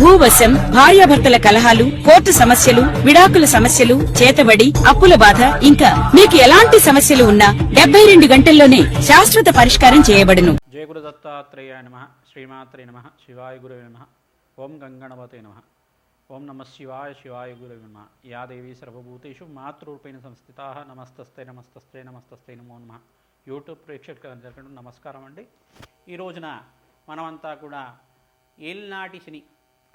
భూవశం భార్యాభర్తల కలహాలు కోర్టు సమస్యలు విడాకుల సమస్యలు చేతబడి అప్పుల బాధ ఇంకా మీకు ఎలాంటి సమస్యలు ఉన్నా డెబ్బై రెండు గంటల్లోనే శాశ్వత పరిష్కారం చేయబడును. జయ దత్తాత్రేయ నమ. శ్రీమాత్రే నమ. శివాయ గురువే నమ. ఓం గంగణపతే నమ. ఓం నమ శివాయ శివాయ గురువే నమ. యాదేవి సర్వభూతేషు మాతృరూపేణ సంస్థిత. నమస్తస్తే నమస్తస్తే నమస్తస్తే నమో నమ. యూట్యూబ్ ప్రేక్షకులందరికీ నమస్కారం అండి. ఈ రోజున మనమంతా కూడా ఏల్నాటి శని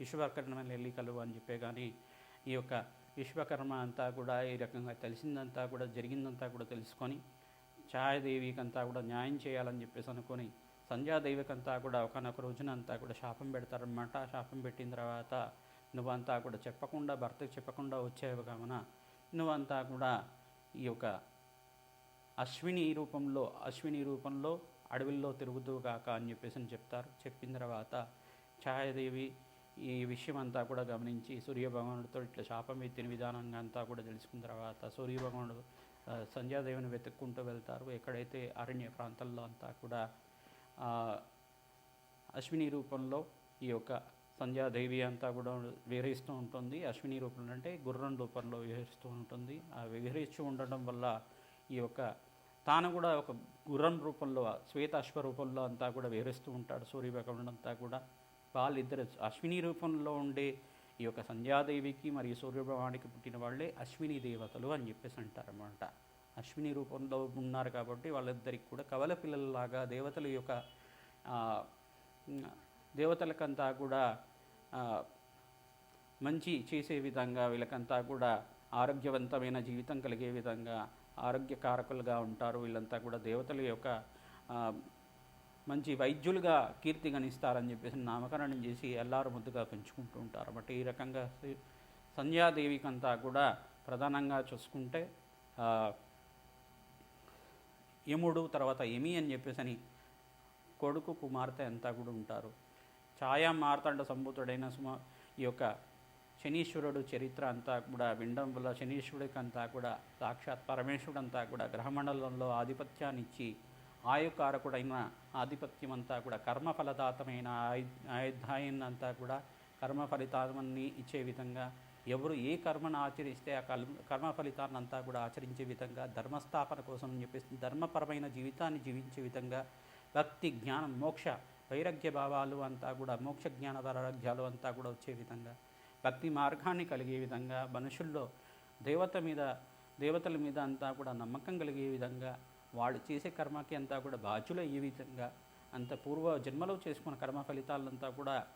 విశ్వకర్మ వెళ్ళి కలువు అని చెప్పే కానీ ఈ యొక్క విశ్వకర్మ అంతా కూడా ఈ రకంగా తెలిసిందంతా కూడా జరిగిందంతా కూడా తెలుసుకొని ఛాయాదేవికంతా కూడా న్యాయం చేయాలని చెప్పేసి అనుకొని సంధ్యాదేవికంతా కూడా ఒకనొక రోజున అంతా కూడా శాపం పెడతారనమాట శాపం పెట్టిన తర్వాత నువ్వంతా కూడా చెప్పకుండా భర్తకు చెప్పకుండా వచ్చేవి కావున నువ్వంతా కూడా ఈ యొక్క అశ్విని రూపంలో అశ్విని రూపంలో అడవిల్లో తిరుగుతూ కాక అని చెప్పేసి అని చెప్తారు. చెప్పిన తర్వాత ఛాయాదేవి ఈ విషయం అంతా కూడా గమనించి సూర్యభగవానుడితో ఇట్లా శాపం ఎత్తిన విధానంగా అంతా కూడా తెలుసుకున్న తర్వాత సూర్యభగవానుడు సంధ్యాదేవిని వెతుక్కుంటూ వెళ్తారు. ఎక్కడైతే అరణ్య ప్రాంతాల్లో అంతా కూడా అశ్విని రూపంలో ఈ యొక్క సంధ్యాదేవి అంతా కూడా విహరిస్తూ ఉంటుంది. అశ్విని రూపంలో అంటే గుర్రం రూపంలో విహరిస్తూ ఉంటుంది. ఆ విహరిస్తూ ఉండడం వల్ల ఈ యొక్క తాను కూడా ఒక గుర్రం రూపంలో శ్వేత అశ్వ రూపంలో అంతా కూడా విహరిస్తూ ఉంటాడు సూర్యభగవానుడు అంతా కూడా. వాళ్ళిద్దరు అశ్విని రూపంలో ఉండే ఈ యొక్క సంధ్యాదేవికి మరియు సూర్యభగవానికి పుట్టిన వాళ్ళే అశ్విని దేవతలు అని చెప్పేసి అంటారన్నమాట. అశ్విని రూపంలో ఉన్నారు కాబట్టి వాళ్ళిద్దరికి కూడా కవల పిల్లలలాగా దేవతల యొక్క దేవతలకంతా కూడా మంచి చేసే విధంగా వీళ్ళకంతా కూడా ఆరోగ్యవంతమైన జీవితం కలిగే విధంగా ఆరోగ్యకారకులుగా ఉంటారు. వీళ్ళంతా కూడా దేవతల యొక్క మంచి వైద్యులుగా కీర్తి గణిస్తారని చెప్పేసి నామకరణం చేసి ఎల్లారు ముద్దుగా పెంచుకుంటూ ఉంటారు. బట్ ఈ రకంగా సంధ్యాదేవికంతా సంధ్యాదేవికి అంతా కూడా ప్రధానంగా చూసుకుంటే యముడు తర్వాత యమి అని చెప్పేసి అని కొడుకు కుమార్తె అంతా కూడా ఉంటారు. ఛాయా మార్తాండ సంభూతుడైన సుమ ఈ యొక్క శనీశ్వరుడు చరిత్ర అంతా కూడా వినడం వల్ల శనీశ్వరుడికి అంతా కూడా సాక్షాత్ పరమేశ్వరుడు అంతా కూడా గ్రహమండలంలో ఆధిపత్యాన్ని ఇచ్చి ఆయుకారకుడైన ఆధిపత్యం అంతా కూడా కర్మఫలదాతమైన ఆయు ఆయుధాయాన్ని కూడా కర్మ ఫలితాన్ని ఇచ్చే విధంగా ఎవరు ఏ కర్మను ఆచరిస్తే ఆ కర్మ కర్మ ఫలితాన్ని అంతా కూడా ఆచరించే విధంగా ధర్మస్థాపన కోసం అని చెప్పేసి ధర్మపరమైన జీవితాన్ని జీవించే విధంగా భక్తి జ్ఞానం మోక్ష వైరాగ్య భావాలు అంతా కూడా మోక్ష జ్ఞాన వైరాగ్యాలు అంతా కూడా వచ్చే విధంగా భక్తి మార్గాన్ని కలిగే విధంగా మనుషుల్లో దేవత మీద దేవతల మీద అంతా కూడా నమ్మకం కలిగే విధంగా వాళ్ళు చేసే కర్మకి అంతా కూడా బాధ్యులు అయ్యే విధంగా అంత పూర్వ జన్మలో చేసుకున్న కర్మ ఫలితాలంతా కూడా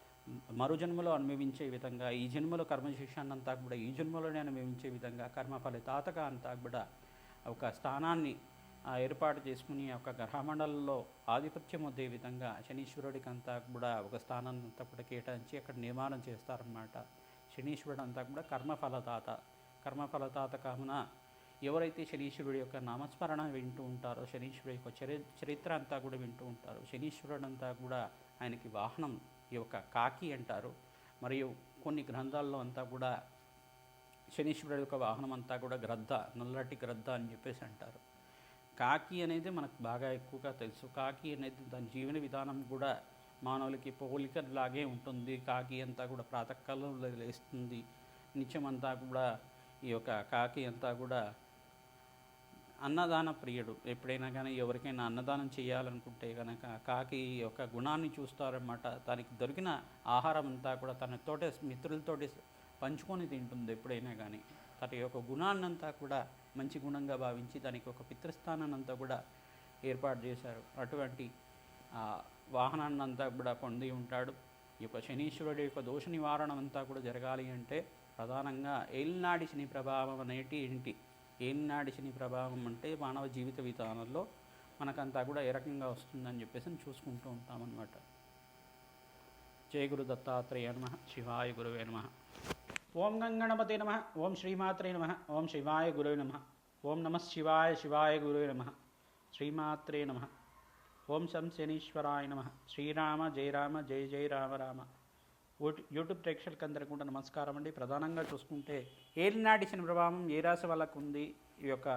మరు జన్మలో అనుభవించే విధంగా ఈ జన్మలో కర్మశిక్షాన్ని అంతా కూడా ఈ జన్మలోనే అనుభవించే విధంగా కర్మ ఫలితాతగా అంతా కూడా ఒక స్థానాన్ని ఏర్పాటు చేసుకుని ఒక గ్రహమండలంలో ఆధిపత్యం వద్దే విధంగా శనీశ్వరుడికి అంతా కూడా ఒక స్థానాన్ని అంతా కూడా కేటాయించి అక్కడ నిర్మాణం చేస్తారన్నమాట. శనీశ్వరుడు అంతా కూడా కర్మఫలదాత కర్మఫలదాత కావున ఎవరైతే శనీశ్వరుడి యొక్క నామస్మరణ వింటూ ఉంటారో శనీశ్వరుడి యొక్క చరి చరిత్ర అంతా కూడా వింటూ ఉంటారు శనీశ్వరుడు అంతా కూడా ఆయనకి వాహనం ఈ యొక్క కాకి అంటారు. మరియు కొన్ని గ్రంథాల్లో అంతా కూడా శనీశ్వరుడు యొక్క వాహనం అంతా కూడా గ్రద్ద నల్లటి గ్రద్ద అని చెప్పేసి అంటారు. కాకి అనేది మనకు బాగా ఎక్కువగా తెలుసు. కాకి అనేది దాని జీవన విధానం కూడా మానవులకి పోలికలాగే ఉంటుంది. కాకి అంతా కూడా ప్రాతకాలంలో లేస్తుంది. నిత్యం అంతా కూడా ఈ యొక్క కాకి అంతా కూడా అన్నదాన ప్రియుడు. ఎప్పుడైనా కానీ ఎవరికైనా అన్నదానం చేయాలనుకుంటే కనుక కాకి యొక్క గుణాన్ని చూస్తారన్నమాట. దానికి దొరికిన ఆహారం అంతా కూడా తన తోటే మిత్రులతోటి పంచుకొని తింటుంది ఎప్పుడైనా కానీ తన యొక్క గుణాన్నంతా కూడా మంచి గుణంగా భావించి దానికి ఒక పితృస్థానాన్ని అంతా కూడా ఏర్పాటు చేశారు. అటువంటి వాహనాన్నంతా వాహనాన్ని అంతా కూడా పొంది ఉంటాడు. ఈ యొక్క శనీశ్వరుడి యొక్క దోష నివారణ అంతా కూడా జరగాలి అంటే ప్రధానంగా ఏలినాడి శని ప్రభావం అనేటి ఏంటి? ఏలినాడి శని ప్రభావం అంటే మానవ జీవిత విధానంలో మనకంతా కూడా ఏ రకంగా వస్తుందని చెప్పేసి చూసుకుంటూ ఉంటామన్నమాట. జయ గురు దత్తాత్రేయ నమ. శివాయ గురువే నమ. ఓం గంగణపతే నమ. ఓం శ్రీమాత్రే నమ. ఓం శివాయ గురువే నమ. ఓం నమ శివాయ శివాయ గురువే నమ. శ్రీమాత్రే నమ. ఓం శం శనీశ్వరాయ నమ. శ్రీరామ జయ రామ జయ జయ రామ రామ. యూట్యూబ్ ప్రేక్షకులకు అందరికీ కూడా నమస్కారం అండి. ప్రధానంగా చూసుకుంటే ఏలినాటి శని ప్రభావం ఏ రాశి వాళ్ళకు ఉంది? ఈ యొక్క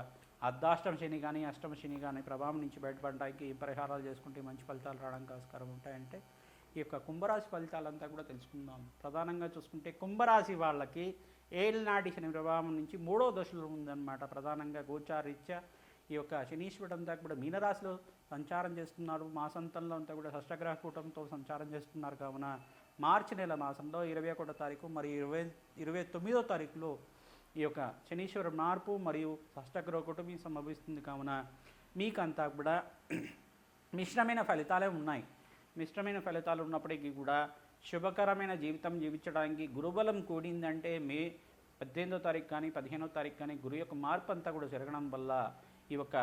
అర్ధాష్టమ శని కానీ అష్టమ శని కానీ ప్రభావం నుంచి బయటపడడానికి ఏ పరిహారాలు చేసుకుంటే మంచి ఫలితాలు రావడానికి ఆస్కారం ఉంటాయంటే ఈ యొక్క కుంభరాశి ఫలితాలంతా కూడా తెలుసుకుందాం. ప్రధానంగా చూసుకుంటే కుంభరాశి వాళ్ళకి ఏలినాటి శని ప్రభావం నుంచి మూడో దశలో ఉందన్నమాట. ప్రధానంగా గోచారీత్యా ఈ యొక్క శనీశ్వరుడు అంతా కూడా మీనరాశిలో సంచారం చేస్తున్నారు. మాసంతంలో అంతా కూడా షష్టగ్రహ కూటంతో సంచారం చేస్తున్నారు. కావున మార్చి నెల మాసంలో ఇరవై ఒకటో తారీఖు మరియు ఇరవై ఇరవై తొమ్మిదో తారీఖులో ఈ యొక్క శనీశ్వర మార్పు మరియు షష్టగ్రహ కుటుంబం సంభవిస్తుంది కావున మీకంతా కూడా మిశ్రమైన ఫలితాలే ఉన్నాయి. మిశ్రమైన ఫలితాలు ఉన్నప్పటికీ కూడా శుభకరమైన జీవితం జీవించడానికి గురుబలం కూడిందంటే మే పద్దెనిమిదో తారీఖు కానీ పదిహేనో తారీఖు కానీ గురు యొక్క మార్పు అంతా కూడా జరగడం వల్ల ఈ యొక్క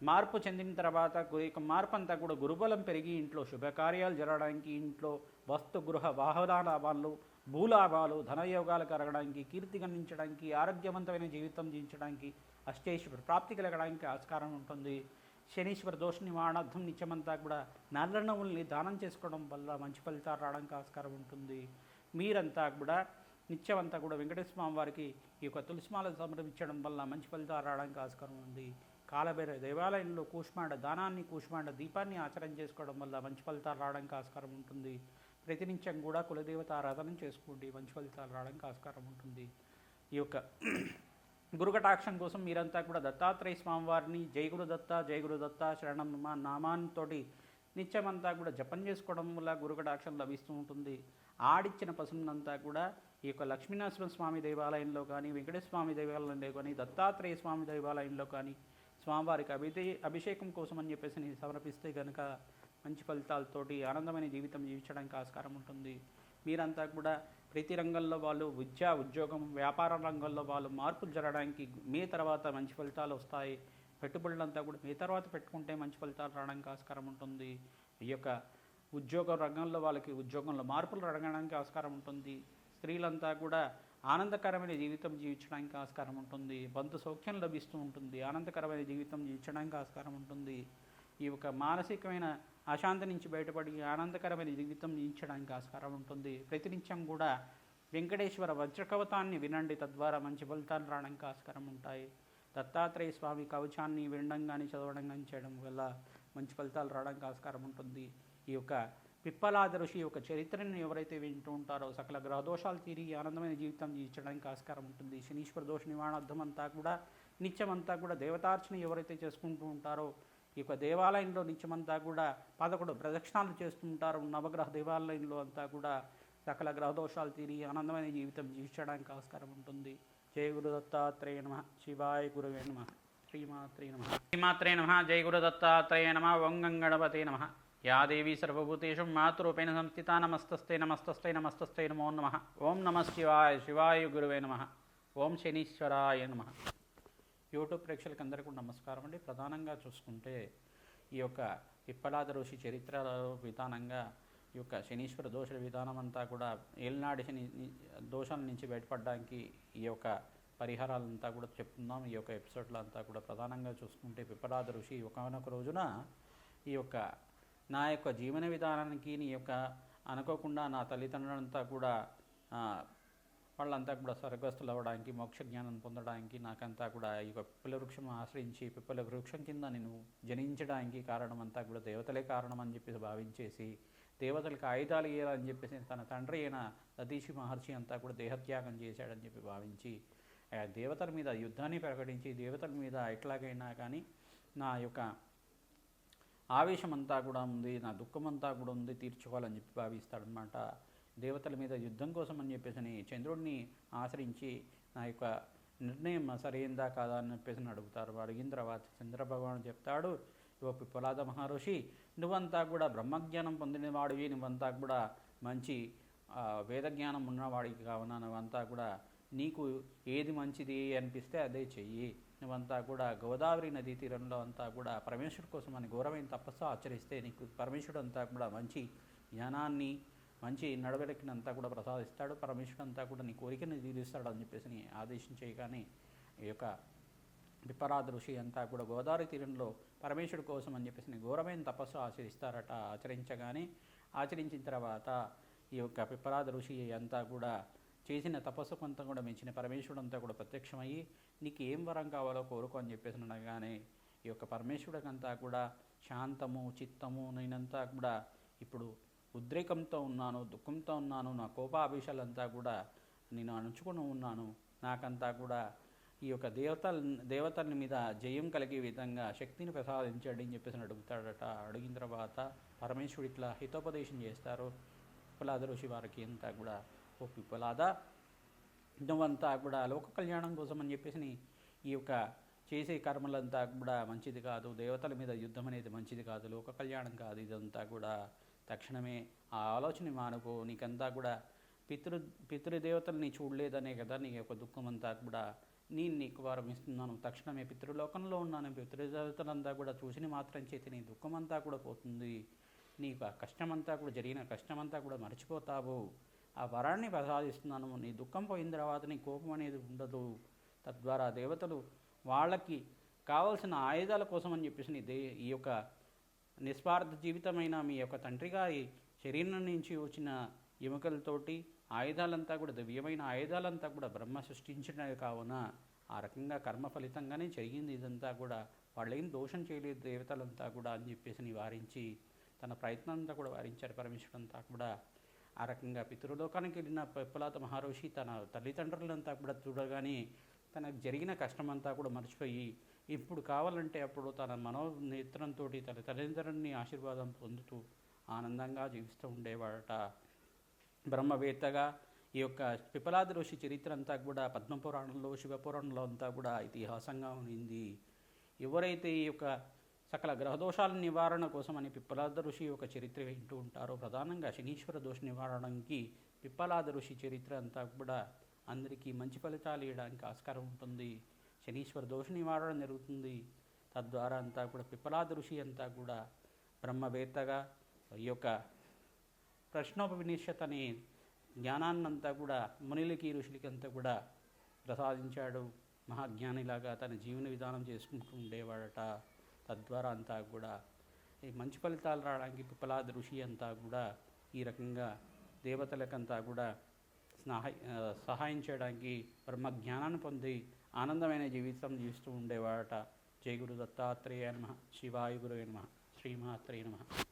మార్పు చెందిన తర్వాత గురు యొక్క మార్పు అంతా కూడా గురుబలం పెరిగి ఇంట్లో శుభకార్యాలు జరగడానికి ఇంట్లో వస్తు గృహ వాహన లాభాలు భూలాభాలు ధనయోగాలు కలగడానికి కీర్తి గణించడానికి ఆరోగ్యవంతమైన జీవితం జీవించడానికి అష్టేశ్వర ప్రాప్తి కలగడానికి ఆస్కారం ఉంటుంది. శనీశ్వర దోష నివారణార్థం నిత్యమంతా కూడా నల్ల నువ్వుల్ని దానం చేసుకోవడం వల్ల మంచి ఫలితాలు రావడానికి ఆస్కారం ఉంటుంది. మీరంతా కూడా నిత్యమంతా కూడా వెంకటేశ్వర స్వామి వారికి ఈ యొక్క తులసిమాల సమర్పించడం వల్ల మంచి ఫలితాలు రావడానికి ఆస్కారం ఉంది. కాలభైర దేవాలయంలో కూష్మాండ దానాన్ని కూష్మాండ దీపాన్ని ఆచరణ చేసుకోవడం వల్ల మంచి ఫలితాలు రావడానికి ఆస్కారం ఉంటుంది. ప్రతినిత్యం కూడా కులదేవత ఆరాధన చేసుకోండి. మంచి ఫలితాలు రావడానికి ఆస్కారం ఉంటుంది. ఈ యొక్క గురుకటాక్షం కోసం మీరంతా కూడా దత్తాత్రేయ స్వామివారిని జై గురు దత్త జయగురు దత్త శరణం మా నామాన్తోటి నిత్యమంతా కూడా జపం చేసుకోవడం వల్ల గురుకటాక్షం లభిస్తూ ఉంటుంది. ఆడిచ్చిన పశువునంతా కూడా ఈ యొక్క లక్ష్మీనరసింహ స్వామి దేవాలయంలో కానీ వెంకటేశ్వర స్వామి దేవాలయంలో కానీ దత్తాత్రేయ స్వామి దేవాలయంలో కానీ స్వామివారికి అభిదే అభిషేకం కోసం అని చెప్పేసి నేను సమర్పిస్తే కనుక మంచి ఫలితాలతోటి ఆనందమైన జీవితం జీవించడానికి ఆస్కారం ఉంటుంది. మీరంతా కూడా ప్రతి రంగంలో వాళ్ళు విద్య ఉద్యోగం వ్యాపార రంగంలో వాళ్ళు మార్పులు జరగడానికి మీ తర్వాత మంచి ఫలితాలు వస్తాయి. పెట్టుబడులంతా కూడా మీ తర్వాత పెట్టుకుంటే మంచి ఫలితాలు రావడానికి ఆస్కారం ఉంటుంది. ఈ యొక్క ఉద్యోగ రంగంలో వాళ్ళకి ఉద్యోగంలో మార్పులు అడగడానికి ఆస్కారం ఉంటుంది. స్త్రీలంతా కూడా ఆనందకరమైన జీవితం జీవించడానికి ఆస్కారం ఉంటుంది. బంధు సౌఖ్యం లభిస్తూ ఉంటుంది. ఆనందకరమైన జీవితం జీవించడానికి ఆస్కారం ఉంటుంది. ఈ యొక్క మానసికమైన అశాంతి నుంచి బయటపడి ఆనందకరమైన జీవితం జీవించడానికి ఆస్కారం ఉంటుంది. ప్రతినిత్యం కూడా వెంకటేశ్వర వజ్రకవతాన్ని వినండి. తద్వారా మంచి ఫలితాలు రావడానికి ఆస్కారం ఉంటాయి. దత్తాత్రేయ స్వామి కవచాన్ని వినడం కానీ చదవడం కానీ చేయడం వల్ల మంచి ఫలితాలు రావడానికి ఆస్కారం ఉంటుంది. ఈ యొక్క పిప్పలాద ఋషి యొక్క చరిత్రను ఎవరైతే వింటూ ఉంటారో సకల గ్రహదోషాలు తిరిగి ఆనందమైన జీవితం జీవించడానికి ఆస్కారం ఉంటుంది. శనీశ్వర దోష నివారణార్థం అంతా కూడా నిత్యమంతా కూడా దేవతార్చన ఎవరైతే చేసుకుంటూ ఉంటారో ఈ యొక్క దేవాలయంలో నిత్యమంతా కూడా పదకొండు ప్రదక్షిణాలు చేస్తుంటారు. నవగ్రహ దేవాలయంలో అంతా కూడా సకల గ్రహదోషాలు తిరిగి ఆనందమైన జీవితం జీవించడానికి ఆస్కారం ఉంటుంది. జయ గురు దత్తాత్రేయ నమ. శివాయ గురువే నమ. శ్రీమాత్రే నమ. శ్రీమాత్రే నమ. జయ గురు దత్తాత్రేయ నమ. ఓం గంగణపతే నమ. యాదేవి సర్వభూతేషు మాతృపేణ సంస్థితా నమస్తస్తే నమస్తస్తే నమస్తస్తే నమో నమ. ఓం నమ శివాయ. శివాయ గురువే నమ. ఓం శనీశ్వరాయ నమ. యూట్యూబ్ ప్రేక్షకులకు అందరికీ నమస్కారం అండి. ప్రధానంగా చూసుకుంటే ఈ యొక్క పిప్పలాద ఋషి చరిత్రలో విధానంగా ఈ యొక్క శనీశ్వర దోష విధానం అంతా కూడా ఏలినాడి శని దోషాల నుంచి బయటపడడానికి ఈ యొక్క పరిహారాలంతా కూడా చెప్తున్నాం. ఈ యొక్క ఎపిసోడ్లో అంతా కూడా ప్రధానంగా చూసుకుంటే పిప్పలాద ఋషి ఒకనొక రోజున ఈ యొక్క నా యొక్క జీవన విధానానికి నీ యొక్క అనుకోకుండా నా తల్లిదండ్రులంతా కూడా వాళ్ళంతా కూడా స్వర్గస్థులు అవ్వడానికి మోక్ష జ్ఞానం పొందడానికి నాకంతా కూడా ఈ యొక్క పిప్పల వృక్షం ఆశ్రయించి పిప్పల వృక్షం కింద నేను జనించడానికి కారణం అంతా కూడా దేవతలే కారణం అని చెప్పేసి భావించేసి దేవతలకు ఆయుధాలు ఇయ్యాలని చెప్పేసి తన తండ్రి అయిన సతీషి మహర్షి అంతా కూడా దేహత్యాగం చేశాడని చెప్పి భావించి ఆ దేవతల మీద యుద్ధాన్ని ప్రకటించి దేవతల మీద ఎట్లాగైనా కానీ నా యొక్క ఆవేశం అంతా కూడా ఉంది నా దుఃఖం అంతా కూడా ఉంది తీర్చుకోవాలని చెప్పి భావిస్తాడనమాట దేవతల మీద యుద్ధం కోసం అని చెప్పేసి చంద్రుడిని ఆశ్రయించి నా యొక్క నిర్ణయం సరైందా కాదా అని చెప్పేసి అడుగుతారు. అడిగిన తర్వాత చంద్రభగవాను చెప్తాడు ఓ పిప్పలాద మహర్షి నువ్వంతా కూడా బ్రహ్మజ్ఞానం పొందినవాడివి నువ్వంతా కూడా మంచి వేదజ్ఞానం ఉన్నవాడికి కావున నువ్వంతా కూడా నీకు ఏది మంచిది అనిపిస్తే అదే చెయ్యి. నువ్వంతా కూడా గోదావరి నదీ తీరంలో అంతా కూడా పరమేశ్వరుడు కోసం అని ఘోరమైన తపస్సు ఆచరిస్తే నీకు పరమేశ్వరుడు అంతా కూడా మంచి జ్ఞానాన్ని మంచి నడవడికినంతా కూడా ప్రసాదిస్తాడు పరమేశ్వరుడు అంతా కూడా నీ కోరికని తీరుస్తాడు అని చెప్పేసి ఆదేశించేయగానే ఈ యొక్క విపరాధ ఋషి అంతా కూడా గోదావరి తీరంలో పరమేశ్వరుడు కోసం అని చెప్పేసి ఘోరమైన తపస్సు ఆచరిస్తారట ఆచరించగానే ఆచరించిన తర్వాత ఈ యొక్క పిప్పరాధ ఋషి అంతా కూడా చేసిన తపస్సు కొంత కూడా మించిన పరమేశ్వరుడు అంతా కూడా ప్రత్యక్షమయ్యి నీకు ఏం వరం కావాలో కోరుకో అని చెప్పేసి అనగానే ఈ యొక్క పరమేశ్వరుడికంతా కూడా శాంతము చిత్తము నేనంతా కూడా ఇప్పుడు ఉద్రేకంతో ఉన్నాను దుఃఖంతో ఉన్నాను నా కోపాభిషాలంతా కూడా నేను అణుచుకుని ఉన్నాను. నాకంతా కూడా ఈ యొక్క దేవతల దేవతల మీద జయం కలిగే విధంగా శక్తిని ప్రసాదించండి అని చెప్పేసి అడుగుతాడట. అడిగిన తర్వాత పరమేశ్వరుడు ఇట్లా హితోపదేశం చేస్తారు. పిప్పలాద ఋషి వారికి అంతా కూడా ఓ పిప్పలాద నువ్వంతా కూడా లోక కళ్యాణం కోసం అని చెప్పేసి ఈ యొక్క చేసే కర్మలంతా కూడా మంచిది కాదు. దేవతల మీద యుద్ధం అనేది మంచిది కాదు. లోక కళ్యాణం కాదు. ఇదంతా కూడా తక్షణమే ఆ ఆలోచన మానుకో నీకంతా కూడా పితృ పితృదేవతల్ని చూడలేదనే కదా నీ యొక్క దుఃఖం అంతా కూడా. నేను నీకు వారం ఇస్తున్నాను తక్షణమే పితృలోకంలో ఉన్నాను. పితృదేవతలంతా కూడా చూసిన మాత్రం చేతి నీ దుఃఖం అంతా కూడా పోతుంది. నీకు ఆ కష్టమంతా కూడా జరిగిన కష్టమంతా కూడా మర్చిపోతావు. ఆ వరాన్ని ప్రసాదిస్తున్నాను. నీ దుఃఖం పోయిన తర్వాత నీ కోపం అనేది ఉండదు. తద్వారా దేవతలు వాళ్ళకి కావలసిన ఆయుధాల కోసం అని చెప్పేసి నీ దే ఈ యొక్క నిస్వార్థ జీవితమైన మీ యొక్క తండ్రి గారి శరీరం నుంచి వచ్చిన ఎముకలతోటి ఆయుధాలంతా కూడా దివ్యమైన ఆయుధాలంతా కూడా బ్రహ్మ సృష్టించినవి కావున ఆ రకంగా కర్మ ఫలితంగానే జరిగింది. ఇదంతా కూడా వాళ్ళేం దోషం చేయలేదు దేవతలంతా కూడా అని చెప్పేసి నివారించి తన ప్రయత్నం అంతా కూడా వారించారు. పరమేశ్వరుడు అంతా కూడా ఆ రకంగా పితృలోకానికి వెళ్ళిన పిప్పలాత మహర్షి తన తల్లిదండ్రులంతా కూడా చూడగానే తనకు జరిగిన కష్టమంతా కూడా మర్చిపోయి ఇప్పుడు కావాలంటే అప్పుడు తన మనోనేత్రంతో తన తల్లిదండ్రులని ఆశీర్వాదం పొందుతూ ఆనందంగా జీవిస్తూ ఉండేవాడట. బ్రహ్మవేత్తగా ఈ యొక్క పిపలాది ఋషి చరిత్ర అంతా కూడా పద్మపురాణంలో శివపురాణంలో అంతా కూడా ఇతిహాసంగా ఉంది ఎవరైతే ఈ యొక్క సకల గ్రహదోషాల నివారణ కోసమని పిప్పలాద ఋషి యొక్క చరిత్ర వింటూ ఉంటారో ప్రధానంగా శనీశ్వర దోష నివారణకి పిప్పలాద ఋషి చరిత్ర అంతా కూడా అందరికీ మంచి ఫలితాలు ఇవ్వడానికి ఆస్కారం ఉంటుంది. శనీశ్వర దోష నివారణ జరుగుతుంది. తద్వారా అంతా కూడా పిప్పలాద ఋషి అంతా కూడా బ్రహ్మవేత్తగా ఈ యొక్క ప్రశ్నోపనిషత్ అనే జ్ఞానాన్నంతా కూడా మునిలకి ఋషులకి అంతా కూడా ప్రసాదించాడు. మహాజ్ఞానిలాగా తన జీవన విధానం చేసుకుంటూ ఉండేవాడట. తద్వారా అంతా కూడా ఈ మంచి ఫలితాలు రావడానికి పిప్పలాద ఋషి అంతా కూడా ఈ రకంగా దేవతలకంతా కూడా సహాయ సహాయం చేయడానికి బ్రహ్మ జ్ఞానాన్ని పొంది ఆనందమైన జీవితం జీవిస్తూ ఉండేవాడట. జయ గురు దత్తాత్రేయ నమ. శివాయు గురు నమ. శ్రీమాత్రే నమ.